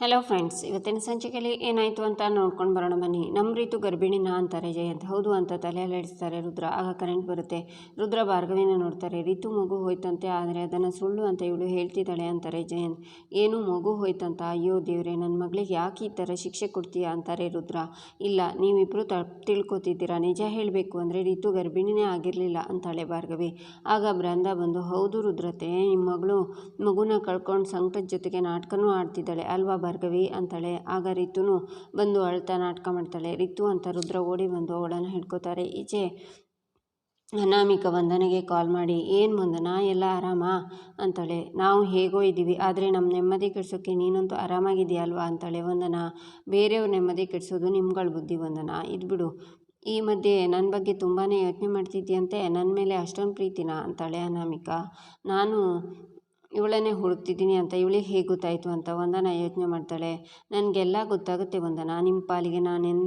Hello friends ಇವತ್ತಿನ ಸಂಚಿಕೆಯಲ್ಲಿ ಏನಾಯಿತು ಅಂತ ನೋಡ್ಕೊಂಡು ಬರೋಣ ಬನ್ನಿ. ನಮ್ಮ ರೀತು ಗರ್ಭಿಣಿನ ಅಂತಾರೆ ಜಯಂತ್ ಹೌದು ಅಂತ ತಲೆಯಲ್ಲಿ ರುದ್ರ. ಆಗ ಕರೆಂಟ್ ಬರುತ್ತೆ. ರುದ್ರ ಭಾರ್ಗವಿನ ನೋಡ್ತಾರೆ, ರಿತು ಮಗು ಹೋಯ್ತಂತೆ, ಆದರೆ ಅದನ್ನು ಸುಳ್ಳು ಅಂತ ಇವಳು ಹೇಳ್ತಿದ್ದಾಳೆ ಅಂತಾರೆ ಜಯಂತ್ ಏನು ಮಗು ಹೋಯ್ತಂತ? ಅಯ್ಯೋ ದೇವ್ರೆ ನನ್ನ ಮಗಳಿಗೆ ಯಾಕೆ ಈ ಥರ ಶಿಕ್ಷೆ ಕೊಡ್ತೀಯಾ? ಅಂತಾರೆ ರುದ್ರ. ಇಲ್ಲ ನೀವಿಬ್ಬರು ತ, ತಿಳ್ಕೊತಿದ್ದೀರಾ? ನಿಜ ಹೇಳಬೇಕು ಅಂದರೆ ರಿತು ಗರ್ಭಿಣಿನೇ ಆಗಿರಲಿಲ್ಲ ಅಂತಾಳೆ ಭಾರ್ಗವಿ. ಆಗ ಬೃಂದ ಬಂದು, ಹೌದು ರುದ್ರತೆ ನಿಮ್ಮ ಮಗಳು ಮಗುನ ಕಳ್ಕೊಂಡು ಸಂಕಟದ ಜೊತೆಗೆ ನಾಟಕನೂ ಆಡ್ತಿದ್ದಾಳೆ ಅಲ್ವಾ ಭಾರ್ಗವಿ ಅಂತಾಳೆ. ಆಗ ರಿತುನು ಬಂದು ಅಳ್ತಾ ನಾಟಕ ಮಾಡ್ತಾಳೆ. ರಿತು ಅಂತ ರುದ್ರ ಓಡಿ ಬಂದು ಅವಳನ್ನು ಹಿಡ್ಕೋತಾರೆ. ಈಚೆ ಅನಾಮಿಕ ವಂದನೆಗೆ ಕಾಲ್ ಮಾಡಿ, ಏನು ವಂದನಾ? ಎಲ್ಲ ಆರಾಮಾ? ಅಂತಾಳೆ. ನಾವು ಹೇಗೋ ಇದ್ದೀವಿ, ಆದರೆ ನಮ್ಮ ನೆಮ್ಮದಿ ಕೆಡ್ಸೋಕ್ಕೆ ನೀನಂತೂ ಆರಾಮಾಗಿದೆಯಾ ಅಲ್ವಾ ಅಂತಾಳೆ ವಂದನ. ಬೇರೆಯವ್ರ ನೆಮ್ಮದಿ ಕೆಡಿಸೋದು ನಿಮ್ಗಳ ಬುದ್ಧಿ ವಂದನ? ಇದ್ಬಿಡು ಈ ಮಧ್ಯೆ ನನ್ನ ಬಗ್ಗೆ ತುಂಬಾ ಯೋಚನೆ ಮಾಡ್ತಿದ್ದೀಯಂತೆ. ನನ್ನ ಮೇಲೆ ಅಷ್ಟೊಂದು ಪ್ರೀತಿನಾ? ಅಂತಾಳೆ ಅನಾಮಿಕ. ನಾನು ಇವಳನ್ನೇ ಹುಡುಕ್ತಿದ್ದೀನಿ ಅಂತ ಇವಳಿಗೆ ಹೇಗೆ ಗೊತ್ತಾಯಿತು ಅಂತ ವಂದನ ಯೋಚನೆ ಮಾಡ್ತಾಳೆ. ನನಗೆಲ್ಲ ಗೊತ್ತಾಗುತ್ತೆ ವಂದನ ನಿಮ್ಮ ಪಾಲಿಗೆ ನಾನೆನ್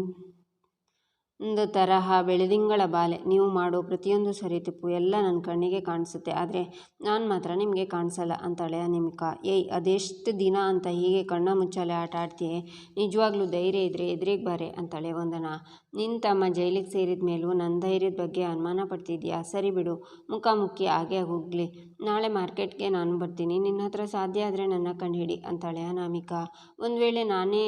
ಒಂದು ತರಹ ಬೆಳೆದಿಂಗಳ ಬಾಲೆ ನೀವು ಮಾಡೋ ಪ್ರತಿಯೊಂದು ಸರಿ ತಪ್ಪು ಎಲ್ಲ ನನ್ನ ಕಣ್ಣಿಗೆ ಕಾಣಿಸುತ್ತೆ. ಆದರೆ ನಾನು ಮಾತ್ರ ನಿಮಗೆ ಕಾಣಿಸಲ್ಲ ಅಂತಾಳೆ ಅನಿಮಿಕಾ ಏಯ್, ಅದೆಷ್ಟು ದಿನ ಅಂತ ಹೀಗೆ ಕಣ್ಣ ಮುಚ್ಚಾಲೆ ಆಟ ಆಡ್ತೀಯೇ? ನಿಜವಾಗ್ಲೂ ಧೈರ್ಯ ಇದ್ದರೆ ಎದುರಿಗೆ ಬಾರೆ? ಅಂತಾಳೆ ವಂದನ. ನಿನ್ನ ತಮ್ಮ ಜೈಲಿಗೆ ಸೇರಿದ ಮೇಲೂ ನನ್ನ ಧೈರ್ಯದ ಬಗ್ಗೆ ಅನುಮಾನ ಪಡ್ತಿದ್ಯಾ? ಸರಿ ಬಿಡು ಮುಖಾಮುಖಿ ಹಾಗೆ ಹೋಗಲಿ. ನಾಳೆ ಮಾರ್ಕೆಟ್ಗೆ ನಾನು ಬರ್ತೀನಿ. ನಿನ್ನ ಹತ್ರ ಸಾಧ್ಯ ಆದರೆ ನನ್ನ ಕಂಡು ಹಿಡಿ ಅಂತಾಳೆ ಅನಾಮಿಕಾ ಒಂದು ವೇಳೆ ನಾನೇ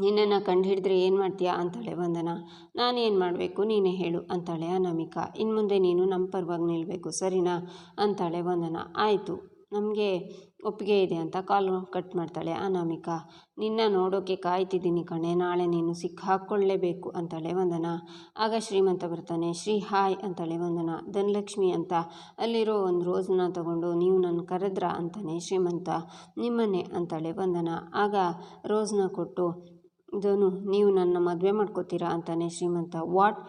ನಿನ್ನನ್ನು ಕಂಡು ಹಿಡಿದ್ರೆ ಏನು ಮಾಡ್ತೀಯಾ? ಅಂತಾಳೆ ವಂದನ. ನಾನೇನು ಮಾಡಬೇಕು? ನೀನೇ ಹೇಳು, ಅಂತಾಳೆ ಅನಾಮಿಕಾ. ಇನ್ನು ಮುಂದೆ ನೀನು ನಮ್ಮ ಪರವಾಗಿ ನಿಲ್ಲಬೇಕು ಸರಿನಾ? ಅಂತಾಳೆ ವಂದನ. ಆಯಿತು. ನಮಗೆ ಒಪ್ಪಿಗೆ ಇದೆ ಅಂತ ಕಾಲು ಕಟ್ ಮಾಡ್ತಾಳೆ ಅನಾಮಿಕಾ. ನಿನ್ನ ನೋಡೋಕೆ ಕಾಯ್ತಿದ್ದೀನಿ ಕಣೆ, ನಾಳೆ ನೀನು ಸಿಕ್ಕಾಕ್ಕೊಳ್ಳೇಬೇಕು ಅಂತಾಳೆ ವಂದನ. ಆಗ ಶ್ರೀಮಂತ ಬರ್ತಾನೆ, ಶ್ರೀ, ಹಾಯ್, ಅಂತಾಳೆ ವಂದನ. ಧನಲಕ್ಷ್ಮಿ ಅಂತ. ಅಲ್ಲಿರೋ ಒಂದು ರೋಸ್ನ ತಗೊಂಡು ನೀವು ನನ್ನ ಕರೆದ್ರ, ಅಂತಾನೆ ಶ್ರೀಮಂತ. ನಿಮ್ಮನ್ನೇ, ಅಂತಾಳೆ ವಂದನ. ಆಗ ರೋಸ್ನ ಕೊಟ್ಟು ಧನು ನೀವು ನನ್ನ ಮದುವೆ ಮಾಡ್ಕೋತೀರಾ ಅಂತಾನೆ ಶ್ರೀಮಂತ. ವಾಟ್?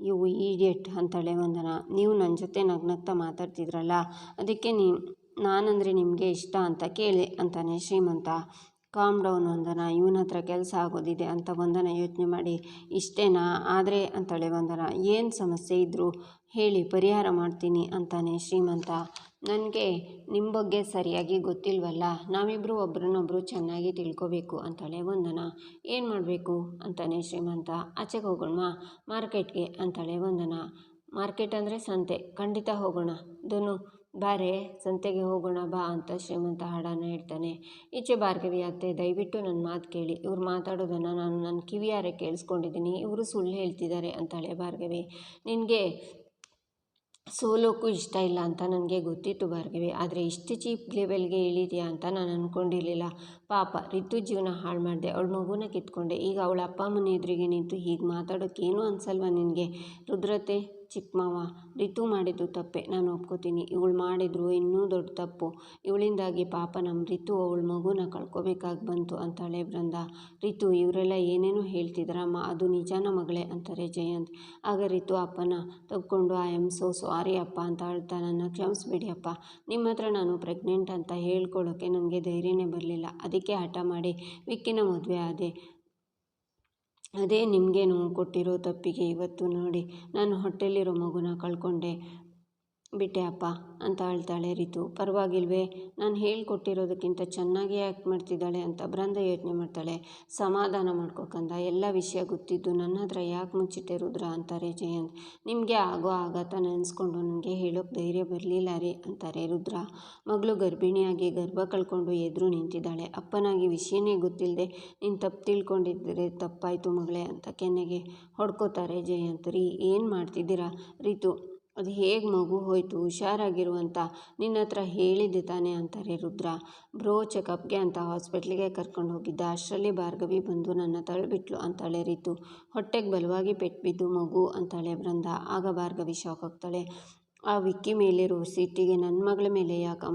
ಯು ಈಡಿಯಟ್ ಅಂತಾಳೆ ವಂದನ. ನೀವು ನನ್ನ ಜೊತೆ ನಗ್ನಗ್ತಾ ಮಾತಾಡ್ತಿದ್ರಲ್ಲ, ಅದಕ್ಕೆ ನೀ, ನಾನಂದರೆ ನಿಮಗೆ ಇಷ್ಟ ಅಂತ ಕೇಳಿ ಅಂತಾನೆ ಶ್ರೀಮಂತ. ಕಾಮ್ ಡೌನ್ ಒಂದನ, ಇವನ ಹತ್ರ ಕೆಲಸ ಆಗೋದಿದೆ ಅಂತ ವಂದನ ಯೋಚನೆ ಮಾಡಿ, ಇಷ್ಟೇನಾ? ಆದರೆ, ಅಂತೇಳಿ ಒಂದನ, ಏನು ಸಮಸ್ಯೆ ಇದ್ದರೂ ಹೇಳಿ, ಪರಿಹಾರ ಮಾಡ್ತೀನಿ ಅಂತಾನೆ ಶ್ರೀಮಂತ. ನನಗೆ ನಿಮ್ಮ ಬಗ್ಗೆ ಸರಿಯಾಗಿ ಗೊತ್ತಿಲ್ವಲ್ಲ ನಾವಿಬ್ಬರು ಒಬ್ರನ್ನೊಬ್ಬರು ಚೆನ್ನಾಗಿ ತಿಳ್ಕೊಬೇಕು ಅಂತಾಳೆ ವಂದನ ಏನು ಮಾಡಬೇಕು? ಅಂತಾನೆ ಶ್ರೀಮಂತ. ಆಚೆಗೆ ಹೋಗೋಣ ಮಾರ್ಕೆಟ್ಗೆ ಅಂತಳೆ ವಂದನ ಮಾರ್ಕೆಟ್ ಅಂದರೆ ಸಂತೆ, ಖಂಡಿತ ಹೋಗೋಣ. ಧನು ಬಾರೆ, ಸಂತೆಗೆ ಹೋಗೋಣ ಬಾ ಅಂತ ಶ್ರೀಮಂತ ಹಾಡನ್ನು ಹೇಳ್ತಾನೆ. ಈಚೆ ಭಾರ್ಗವಿ ಅತ್ತೆ, ದಯವಿಟ್ಟು ನನ್ನ ಮಾತು ಕೇಳಿ. ಇವ್ರು ಮಾತಾಡೋದನ್ನು ನಾನು ನನ್ನ ಕಿವಿಯಾರೆ ಕೇಳಿಸ್ಕೊಂಡಿದ್ದೀನಿ. ಇವರು ಸುಳ್ಳು ಹೇಳ್ತಿದ್ದಾರೆ ಅಂತಾಳೆ ಭಾರ್ಗವಿ. ನಿನಗೆ ಸೋಲೋಕ್ಕೂ ಇಷ್ಟ ಇಲ್ಲ ಅಂತ ನನಗೆ ಗೊತ್ತಿತ್ತು ಭಾರ್ಗವಿ. ಆದರೆ ಇಷ್ಟು ಚೀಪ್ ಲೆವೆಲ್ಗೆ ಇಳಿದೆಯಾ ಅಂತ ನಾನು ಅಂದ್ಕೊಂಡಿರಲಿಲ್ಲ ಪಾಪ, ರಿತು ಜೀವನ ಹಾಳು ಮಾಡಿದೆ. ಅವಳ ಮಗುನ ಕಿತ್ಕೊಂಡೆ. ಈಗ ಅವಳ ಅಪ್ಪ, ಅಮ್ಮನ ಎದುರಿಗೆ ನಿಂತು ಹೀಗೆ ಮಾತಾಡೋಕ್ಕೇನು ಅನಿಸಲ್ವ ನಿನಗೆ? ರುದ್ರತೆ ಚಿಕ್ಕ ಮಾವ ರಿತು ಮಾಡಿದ್ದು ತಪ್ಪೆ, ನಾನು ಒಪ್ಕೋತೀನಿ. ಇವಳು ಮಾಡಿದ್ರು ಇನ್ನೂ ದೊಡ್ಡ ತಪ್ಪು. ಇವಳಿಂದಾಗಿ ಪಾಪ ನಮ್ಮ ರಿತು ಅವಳ ಮಗುನ ಕಳ್ಕೊಬೇಕಾಗಿ ಬಂತು ಅಂತಾಳೆ ಬೃಂದ ರಿತು, ಇವರೆಲ್ಲ ಏನೇನೋ ಹೇಳ್ತಿದ್ದಾರಮ್ಮ, ಅದು ನಿಜಾನ ಮಗಳೇ ಅಂತಾರೆ ಜಯಂತ್. ಆಗ ರಿತು ಅಪ್ಪನ ತಗೊಂಡು ಐ ಆಮ್ ಸೋ ಸಾರಿ ಅಪ್ಪ ಅಂತ ಹೇಳ್ತಾ ನನ್ನ ಕ್ಷಮಿಸ್ಬಿಡಿ ಅಪ್ಪ ನಿಮ್ಮ ಹತ್ರ ನಾನು ಪ್ರೆಗ್ನೆಂಟ್ ಅಂತ ಹೇಳ್ಕೊಳ್ಳೋಕ್ಕೆ ನನಗೆ ಧೈರ್ಯನೇ ಬರಲಿಲ್ಲ. ಅದಕ್ಕೆ ಹಠ ಮಾಡಿ, ವಿಕ್ಕಿನ ಮದುವೆ ಆದೆ. ಅದೇ ನಿಮಗೆ ನೋವು ಕೊಟ್ಟಿರೋ ತಪ್ಪಿಗೆ ಇವತ್ತು ನೋಡಿ ನಾನು ಹೊಟ್ಟೆಲಿರೋ ಮಗುನ ಕಳ್ಕೊಂಡೆ. ಬಿಟ್ಟೆ ಅಪ್ಪ ಅಂತ ಅಳ್ತಾಳೆ ರಿತು. ಪರವಾಗಿಲ್ವೇ, ನಾನು ಹೇಳ್ಕೊಟ್ಟಿರೋದಕ್ಕಿಂತ ಚೆನ್ನಾಗಿ ಆ್ಯಕ್ಟ್ ಮಾಡ್ತಿದ್ದಾಳೆ ಅಂತ ಬೃಂದ ಯೋಚನೆ ಮಾಡ್ತಾಳೆ. ಸಮಾಧಾನ ಮಾಡ್ಕೊಕಂದ ಎಲ್ಲ ವಿಷಯ ಗೊತ್ತಿದ್ದು ನನ್ನ ಹತ್ರ ಯಾಕೆ ಮುಚ್ಚಿಟ್ಟೆ ರುದ್ರ ಅಂತಾರೆ ಜಯಂತ್ ನಿಮಗೆ ಆಗೋ ಆಘಾತ ನೆನೆಸ್ಕೊಂಡು ನನಗೆ ಹೇಳೋಕ್ಕೆ ಧೈರ್ಯ ಬರಲಿಲ್ಲ ರೀ ಅಂತಾರೆ ರುದ್ರ. ಮಗಳು ಗರ್ಭಿಣಿಯಾಗಿ ಗರ್ಭ ಕಳ್ಕೊಂಡು ಎದುರು ನಿಂತಿದ್ದಾಳೆ. ಅಪ್ಪನಾಗಿ ವಿಷಯನೇ ಗೊತ್ತಿಲ್ಲದೆ ನೀನು ತಪ್ಪು ತಿಳ್ಕೊಂಡಿದ್ದರೆ ತಪ್ಪಾಯಿತು ಮಗಳೇ ಅಂತ ಕೆನ್ನೆಗೆ ಹೊಡ್ಕೋತಾರೆ ಜಯಂತ್ ರೀ, ಏನು ಮಾಡ್ತಿದ್ದೀರಾ? ರಿತು. ಅದು ಹೇಗೆ ಮಗು ಹೋಯಿತು, ಹುಷಾರಾಗಿರುವಂತ ನಿನ್ನ ಹತ್ರ ಹೇಳಿದ್ದೆ ತಾನೆ ಅಂತಾರೆ ರುದ್ರ. ಬ್ರೋ, ಚೆಕಪ್ಗೆ ಅಂತ ಹಾಸ್ಪಿಟ್ಲಿಗೆ ಕರ್ಕೊಂಡು ಹೋಗಿದ್ದ. ಅಷ್ಟರಲ್ಲಿ ಭಾರ್ಗವಿ ಬಂದು ನನ್ನ ತಳ್ಳಿಬಿಟ್ಲು ಅಂತಾಳೆ ರೀತು. ಹೊಟ್ಟೆಗೆ ಬಲವಾಗಿ ಪೆಟ್ಟು ಬಿದ್ದು ಮಗು ಅಂತಾಳೆ ಬೃಂದ ಆಗ ಭಾರ್ಗವಿ ಶಾಕ್ ಆಗ್ತಾಳೆ. ಆ ವಿಕ್ಕಿ ಮೇಲಿರೋ ಸಿಟ್ಟಿಗೆ ನನ್ನ ಮಗಳ ಮೇಲೆ ಯಾಕೆ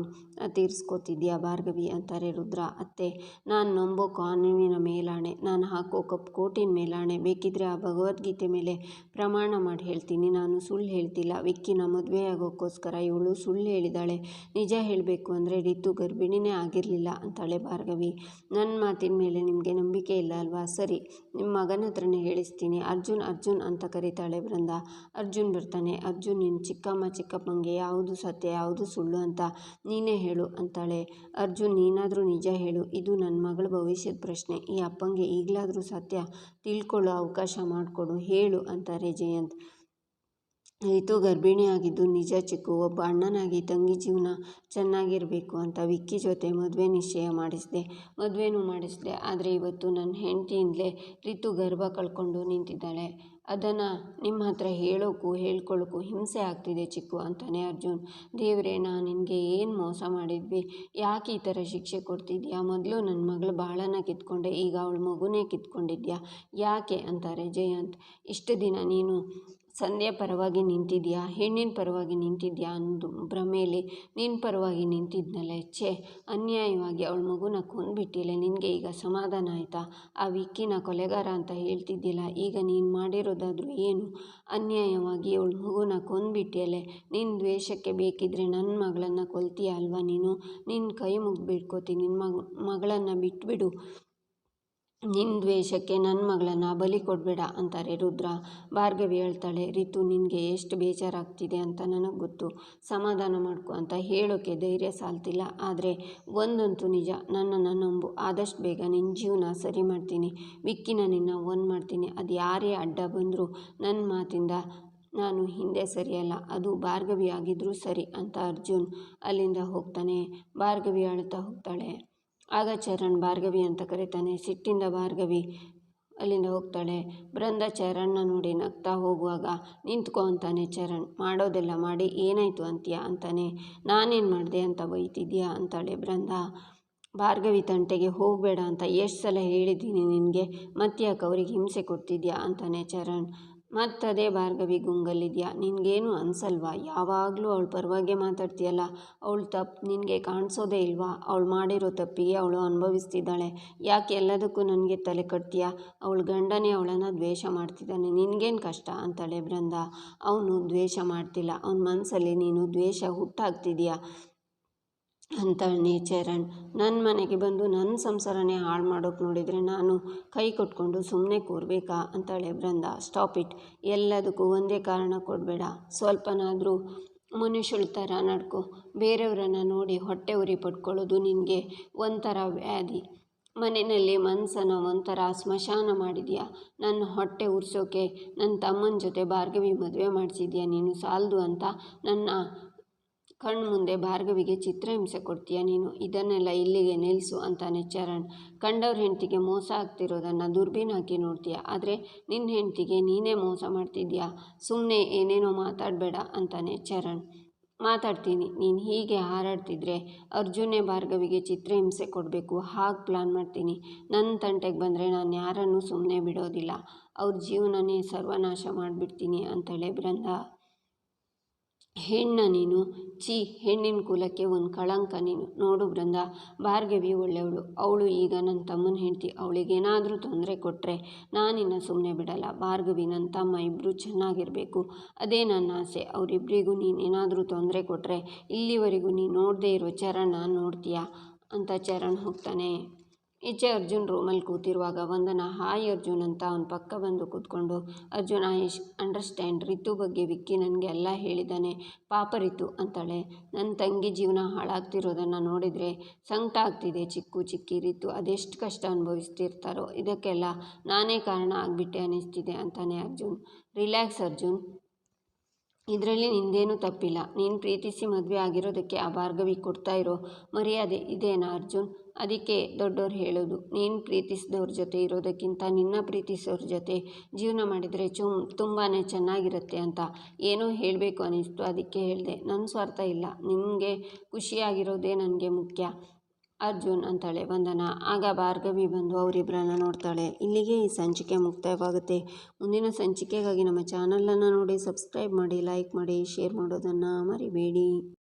ತೀರಿಸ್ಕೋತಿದ್ಯಾ ಭಾರ್ಗವಿ ಅಂತಾರೆ ರುದ್ರ. ಅತ್ತೆ, ನಾನು ನಂಬೋ ಕಾನೂನಿನ ಮೇಲಾಣೆ, ನಾನು ಹಾಕೋ ಕಪ್ ಕೋಟಿನ ಮೇಲಾಣೆ, ಬೇಕಿದ್ರೆ ಆ ಭಗವದ್ಗೀತೆ ಮೇಲೆ ಪ್ರಮಾಣ ಮಾಡಿ ಹೇಳ್ತೀನಿ, ನಾನು ಸುಳ್ಳು ಹೇಳ್ತಿಲ್ಲ. ವಿಕ್ಕಿನ ಮದುವೆ ಆಗೋಕ್ಕೋಸ್ಕರ ಇವಳು ಸುಳ್ಳು ಹೇಳಿದಾಳೆ. ನಿಜ ಹೇಳಬೇಕು ಅಂದರೆ ರಿತು ಗರ್ಭಿಣಿನೇ ಆಗಿರಲಿಲ್ಲ ಅಂತಾಳೆ ಭಾರ್ಗವಿ. ನನ್ನ ಮಾತಿನ ಮೇಲೆ ನಿಮಗೆ ನಂಬಿಕೆ ಇಲ್ಲ ಅಲ್ವಾ? ಸರಿ ನಿಮ್ಮ ಮಗನ ಹತ್ರನೇ ಹೇಳಿಸ್ತೀನಿ. ಅರ್ಜುನ್ ಅರ್ಜುನ್ ಅಂತ ಕರೀತಾಳೆ ಬೃಂದ ಅರ್ಜುನ್ ಬರ್ತಾನೆ. ಅರ್ಜುನ್ ನಿನ್ನ ಚಿಕ್ಕಮ್ಮ ಚಿಕ್ಕಪ್ಪಂಗೆ, ಯಾವುದು ಸತ್ಯ, ಯಾವುದು ಸುಳ್ಳು ಅಂತ ನೀನೇ ಹೇಳು ಅಂತಾಳೆ. ಅರ್ಜುನ್, ನೀನಾದರೂ ನಿಜ ಹೇಳು. ಇದು ನನ್ನ ಮಗಳ ಭವಿಷ್ಯದ ಪ್ರಶ್ನೆ. ಈ ಅಪ್ಪಂಗೆ ಈಗಲಾದರೂ ಸತ್ಯ ತಿಳ್ಕೊಳ್ಳೋ ಅವಕಾಶ ಮಾಡಿಕೊಡು, ಹೇಳು ಅಂತಾರೆ ಜಯಂತ್. ರಿತು ಗರ್ಭಿಣಿಯಾಗಿದ್ದು ನಿಜ ಚಿಕ್ಕು. ಒಬ್ಬ ಅಣ್ಣನಾಗಿ ತಂಗಿ ಜೀವನ ಚೆನ್ನಾಗಿರಬೇಕು ಅಂತ ವಿಕ್ಕಿ ಜೊತೆ ಮದುವೆ ನಿಶ್ಚಯ ಮಾಡಿಸಿದೆ. ಮದುವೆನೂ ಮಾಡಿಸಿದೆ. ಆದರೆ ಇವತ್ತು ನನ್ನ ಹೆಂಡತಿಯಿಂದಲೇ ರಿತು ಗರ್ಭ ಕಳ್ಕೊಂಡು ನಿಂತಿದ್ದಾಳೆ. ಅದನ್ನು ನಿಮ್ಮ ಹತ್ರ ಹೇಳೋಕ್ಕೂ ಹೇಳ್ಕೊಳ್ಳೋಕ್ಕೂ ಹಿಂಸೆ ಆಗ್ತಿದೆ ಚಿಕ್ಕು ಅಂತಾನೆ ಅರ್ಜುನ್. ದೇವರೇ, ನಾನು ನಿನಗೆ ಏನು ಮೋಸ ಮಾಡಿದ್ವಿ? ಯಾಕೆ ಈ ಥರ ಶಿಕ್ಷೆ ಕೊಡ್ತಿದ್ಯಾ? ಮೊದಲು ನನ್ನ ಮಗಳು ಬಾಳನ ಕಿತ್ಕೊಂಡೆ, ಈಗ ಅವಳ ಮಗುನೇ ಕಿತ್ಕೊಂಡಿದ್ಯಾ? ಯಾಕೆ ಅಂತಾರೆ ಜಯಂತ್. ಇಷ್ಟು ದಿನ ನೀನು ಸಂಧ್ಯಾ ಪರವಾಗಿ ನಿಂತಿದ್ಯಾ? ಹೆಣ್ಣಿನ ಪರವಾಗಿ ನಿಂತಿದ್ಯಾ ಅಂದು ಭ್ರಮೆಯಲ್ಲಿ ನಿನ್ನ ಪರವಾಗಿ ನಿಂತಿದ್ನಲ್ಲ ಛೇ, ಅನ್ಯಾಯವಾಗಿ ಅವಳ ಮಗುನ ಕೊಂದುಬಿಟ್ಟಿಲ್ಲ. ನಿನಗೆ ಈಗ ಸಮಾಧಾನ ಆಯಿತಾ? ಆ ವಿಕ್ಕಿನ ಕೊಲೆಗಾರ ಅಂತ ಹೇಳ್ತಿದ್ದಿಲ್ಲ. ಈಗ ನೀನು ಮಾಡಿರೋದಾದರೂ ಏನು ಅನ್ಯಾಯವಾಗಿ ಅವಳು ಮಗುನ ಕೊಂದುಬಿಟ್ಟಿಯಲ್ಲೇ ನಿನ್ನ ದ್ವೇಷಕ್ಕೆ ಬೇಕಿದ್ದರೆ ನನ್ನ ಮಗಳನ್ನು ಕೊಲ್ತೀಯ ಅಲ್ವಾ ನೀನು? ನಿನ್ನ ಕೈ ಮುಗ್ದು ಬಿಟ್ಕೋತೀನಿ ನಿನ್ನ ಮಗ, ಮಗಳನ್ನು ಬಿಟ್ಬಿಡು. ನಿನ್ನ ದ್ವೇಷಕ್ಕೆ ನನ್ನ ಮಗಳನ್ನು ಬಲಿ ಕೊಡಬೇಡ ಅಂತಾರೆ ರುದ್ರ. ಭಾರ್ಗವಿ ಹೇಳ್ತಾಳೆ, ರಿತು, ನಿನಗೆ ಎಷ್ಟು ಬೇಜಾರಾಗ್ತಿದೆ ಅಂತ ನನಗೆ ಗೊತ್ತು. ಸಮಾಧಾನ ಮಾಡ್ಕೊ ಅಂತ ಹೇಳೋಕ್ಕೆ ಧೈರ್ಯ ಸಾಲ್ತಿಲ್ಲ. ಆದರೆ ಒಂದಂತೂ ನಿಜ, ನನ್ನನ್ನು ನಂಬು. ಆದಷ್ಟು ಬೇಗ ನಿನ್ನ ಜೀವನ ಸರಿ ಮಾಡ್ತೀನಿ. ವಿಕ್ಕಿನ ನಿನ್ನ ಒಂದು ಮಾಡ್ತೀನಿ. ಅದು ಯಾರೇ ಅಡ್ಡ ಬಂದರೂ ನನ್ನ ಮಾತಿಂದ ನಾನು ಹಿಂದೆ ಸರಿಯಲ್ಲ. ಅದು ಭಾರ್ಗವಿ ಆಗಿದ್ರೂ ಸರಿ ಅಂತ ಅರ್ಜುನ್ ಅಲ್ಲಿಂದ ಹೋಗ್ತಾನೆ. ಭಾರ್ಗವಿ ಅಳ್ತಾ ಹೋಗ್ತಾಳೆ. ಆಗ ಚರಣ್ ಭಾರ್ಗವಿ ಅಂತ ಕರೀತಾನೆ, ಸಿಟ್ಟಿಂದ ಭಾರ್ಗವಿ ಅಲ್ಲಿಂದ ಹೋಗ್ತಾಳೆ. ಬೃಂದ ಚರಣ್ನ ನೋಡಿ ನಗ್ತಾ ಹೋಗುವಾಗ ನಿಂತ್ಕೊ ಅಂತಾನೆ ಚರಣ್. ಮಾಡೋದೆಲ್ಲ ಮಾಡಿ, ಏನಾಯಿತು ಅಂತೀಯ ಅಂತಾನೆ. ನಾನೇನು ಮಾಡಿದೆ ಅಂತ ಬೈತಿದ್ಯಾ ಅಂತಾಳೆ ಬೃಂದ. ಭಾರ್ಗವಿ ತಂಟೆಗೆ ಹೋಗಬೇಡ ಅಂತ ಎಷ್ಟು ಸಲ ಹೇಳಿದ್ದೀನಿ ನಿನಗೆ ಮತ್ತೆ ಯಾಕೆ ಅವ್ರಿಗೆ ಹಿಂಸೆ ಕೊಡ್ತಿದ್ಯಾ ಅಂತಾನೆ ಚರಣ್. ಮತ್ತದೇ ಭಾರ್ಗವಿ ಗುಂಗಲ್ಲಿದ್ಯಾ? ನಿನಗೇನು ಅನ್ಸಲ್ವಾ? ಯಾವಾಗಲೂ ಅವಳ ಪರವಾಗಿ ಮಾತಾಡ್ತೀಯಲ್ಲ. ಅವಳು ತಪ್ಪು ನಿನಗೆ ಕಾಣಿಸೋದೇ ಇಲ್ವಾ? ಅವಳು ಮಾಡಿರೋ ತಪ್ಪಿಗೆ ಅವಳು ಅನುಭವಿಸ್ತಿದ್ದಾಳೆ. ಯಾಕೆ ಎಲ್ಲದಕ್ಕೂ ನನಗೆ ತಲೆ ಕಟ್ತೀಯ? ಅವಳ ಗಂಡನೇ ಅವಳನ್ನು ದ್ವೇಷ ಮಾಡ್ತಿದ್ದಾನೆ. ನಿನಗೇನು ಕಷ್ಟ? ಅಂತಾಳೆ ಬೃಂದ. ಅವನು ದ್ವೇಷ ಮಾಡ್ತಿಲ್ಲ. ಅವನ ಮನಸ್ಸಲ್ಲಿ ನೀನು ದ್ವೇಷ ಅಂತಾಳೆ ನೇಚರಣ್ ನನ್ನ ಮನೆಗೆ ಬಂದು ನನ್ನ ಸಂಸಾರನೇ ಹಾಳು ಮಾಡೋಕೆ ನೋಡಿದರೆ ನಾನು ಕೈ ಕೊಟ್ಕೊಂಡು ಸುಮ್ಮನೆ ಕೂರಬೇಕಾ? ಅಂತಾಳೆ ಬೃಂದ ಸ್ಟಾಪ್ ಇಟ್ ಎಲ್ಲದಕ್ಕೂ ಒಂದೇ ಕಾರಣ ಕೊಡಬೇಡ. ಸ್ವಲ್ಪನಾದರೂ ಮನುಷ್ಯಳ ಥರ ನಡ್ಕೊ. ಬೇರೆಯವರನ್ನು ನೋಡಿ ಹೊಟ್ಟೆ ಉರಿ ಪಡ್ಕೊಳ್ಳೋದು ನಿನಗೆ ಒಂಥರ ವ್ಯಾಧಿ. ಮನೆಯಲ್ಲಿ ಮನಸ್ಸನ್ನು ಒಂಥರ ಸ್ಮಶಾನ ಮಾಡಿದ್ಯಾ? ನನ್ನ ಹೊಟ್ಟೆ ಉರ್ಸೋಕೆ ನನ್ನ ತಮ್ಮನ ಜೊತೆ ಭಾರ್ಗವಿ ಮದುವೆ ಮಾಡಿಸಿದ್ಯಾ ನೀನು ಸಾಲದು ಅಂತ ನನ್ನ ಕಣ್ಣು ಮುಂದೆ ಭಾರ್ಗವಿಗೆ ಚಿತ್ರಹಿಂಸೆ ಕೊಡ್ತೀಯ ನೀನು? ಇದನ್ನೆಲ್ಲ ಇಲ್ಲಿಗೆ ನಿಲ್ಲಿಸು ಅಂತಾನೆ ಚರಣ್. ಕಂಡವ್ರ ಹೆಂಡತಿಗೆ ಮೋಸ ಆಗ್ತಿರೋದನ್ನು ದುರ್ಬೀನ್ ಹಾಕಿ ನೋಡ್ತೀಯ. ಆದರೆ ನಿನ್ನ ಹೆಂಡತಿಗೆ ನೀನೇ ಮೋಸ ಮಾಡ್ತಿದ್ಯಾ ಸುಮ್ಮನೆ ಏನೇನೋ ಮಾತಾಡಬೇಡ ಅಂತಾನೆ ಚರಣ್. ಮಾತಾಡ್ತೀನಿ, ನೀನು ಹೀಗೆ ಹಾರಾಡ್ತಿದ್ರೆ ಅರ್ಜುನೇ ಭಾರ್ಗವಿಗೆ ಚಿತ್ರಹಿಂಸೆ ಕೊಡಬೇಕು. ಹಾಗೆ ಪ್ಲಾನ್ ಮಾಡ್ತೀನಿ. ನನ್ನ ತಂಟೆಗೆ ಬಂದರೆ ನಾನು ಯಾರನ್ನೂ ಸುಮ್ಮನೆ ಬಿಡೋದಿಲ್ಲ. ಅವ್ರ ಜೀವನನೇ ಸರ್ವನಾಶ ಮಾಡಿಬಿಡ್ತೀನಿ ಅಂತೇಳಿ ಬೃಂದ ಹೆಣ್ಣ ನೀನು, ಛೀ, ಹೆಣ್ಣಿನ ಕುಲಕ್ಕೆ ಒಂದು ಕಳಂಕ ನೀನು. ನೋಡು ಬೃಂದ ಭಾರ್ಗವಿ ಒಳ್ಳೆಯವಳು ಅವಳು ಈಗ ನನ್ನ ತಮ್ಮನ ಹೆಂಡತಿ, ಅವಳಿಗೇನಾದರೂ ತೊಂದರೆ ಕೊಟ್ಟರೆ ನಾನಿನ್ನು ಸುಮ್ಮನೆ ಬಿಡಲ್ಲ. ಭಾರ್ಗವಿ ನನ್ನ ತಮ್ಮ ಇಬ್ಬರು ಚೆನ್ನಾಗಿರಬೇಕು. ಅದೇ ನನ್ನ ಆಸೆ. ಅವರಿಬ್ಬರಿಗೂ ನೀನೇನಾದರೂ ತೊಂದರೆ ಕೊಟ್ಟರೆ ಇಲ್ಲಿವರೆಗೂ ನೀನು ನೋಡದೇ ಇರೋ ಚರಣ ನೋಡ್ತೀಯಾ? ಅಂತ ಚರಣ್ ಹೋಗ್ತಾನೆ. ಈಚೆ ಅರ್ಜುನ್ ರೂಮಲ್ಲಿ ಕೂತಿರುವಾಗ ವಂದನ, ಹಾಯ್ ಅರ್ಜುನ್ ಅಂತ ಅವನ ಪಕ್ಕ ಬಂದು ಕೂತ್ಕೊಂಡು, ಅರ್ಜುನ್ ಐ ಅಂಡರ್ಸ್ಟ್ಯಾಂಡ್ ರಿತು ಬಗ್ಗೆ ವಿಕ್ಕಿ ನನಗೆ ಎಲ್ಲ ಹೇಳಿದ್ದಾನೆ ಪಾಪ ರಿತು ಅಂತಾಳೆ. ನನ್ನ ತಂಗಿ ಜೀವನ ಹಾಳಾಗ್ತಿರೋದನ್ನು ನೋಡಿದರೆ ಸಂಕಟ ಆಗ್ತಿದೆ ಚಿಕ್ಕು ಚಿಕ್ಕಿ ರಿತು. ಅದೆಷ್ಟು ಕಷ್ಟ ಅನುಭವಿಸ್ತಿರ್ತಾರೋ. ಇದಕ್ಕೆಲ್ಲ ನಾನೇ ಕಾರಣ ಆಗಿಬಿಟ್ಟೆ ಅನ್ನಿಸ್ತಿದೆ ಅಂತಾನೆ ಅರ್ಜುನ್. ರಿಲ್ಯಾಕ್ಸ್ ಅರ್ಜುನ್. ಇದರಲ್ಲಿ ನಿಂದೇನೂ ತಪ್ಪಿಲ್ಲ. ನೀನು ಪ್ರೀತಿಸಿ ಮದುವೆ ಆಗಿರೋದಕ್ಕೆ ಆ ಭಾರ್ಗವಿ ಕೊಡ್ತಾ ಇರೋ ಮರ್ಯಾದೆ ಇದೇನಾ ಅರ್ಜುನ್? ಅದಕ್ಕೆ ದೊಡ್ಡವ್ರು ಹೇಳೋದು, ನೀನು ಪ್ರೀತಿಸಿದವ್ರ ಜೊತೆ ಇರೋದಕ್ಕಿಂತ ನಿನ್ನ ಪ್ರೀತಿಸೋರ ಜೊತೆ ಜೀವನ ಮಾಡಿದರೆ ಚುಮ್ ತುಂಬಾ ಚೆನ್ನಾಗಿರುತ್ತೆ ಅಂತ ಏನೋ ಹೇಳಬೇಕು ಅನ್ನಿಸ್ತು ಅದಕ್ಕೆ ಹೇಳಿದೆ ನನ್ನ ಸ್ವಾರ್ಥ ಇಲ್ಲ. ನಿಮಗೆ ಖುಷಿಯಾಗಿರೋದೇ ನನಗೆ ಮುಖ್ಯ. ಅರ್ಜುನ್ ಅಂತಾಳೆ ವಂದನ ಆಗ ಭಾರ್ಗವಿ ಬಂದು ಅವರಿಬ್ಬರನ್ನ ನೋಡ್ತಾಳೆ. ಇಲ್ಲಿಗೆ ಈ ಸಂಚಿಕೆ ಮುಕ್ತಾಯವಾಗುತ್ತೆ. ಮುಂದಿನ ಸಂಚಿಕೆಗಾಗಿ ನಮ್ಮ ಚಾನಲನ್ನು ನೋಡಿ, ಸಬ್ಸ್ಕ್ರೈಬ್ ಮಾಡಿ, ಲೈಕ್ ಮಾಡಿ, ಶೇರ್ ಮಾಡೋದನ್ನು ಮರಿಬೇಡಿ.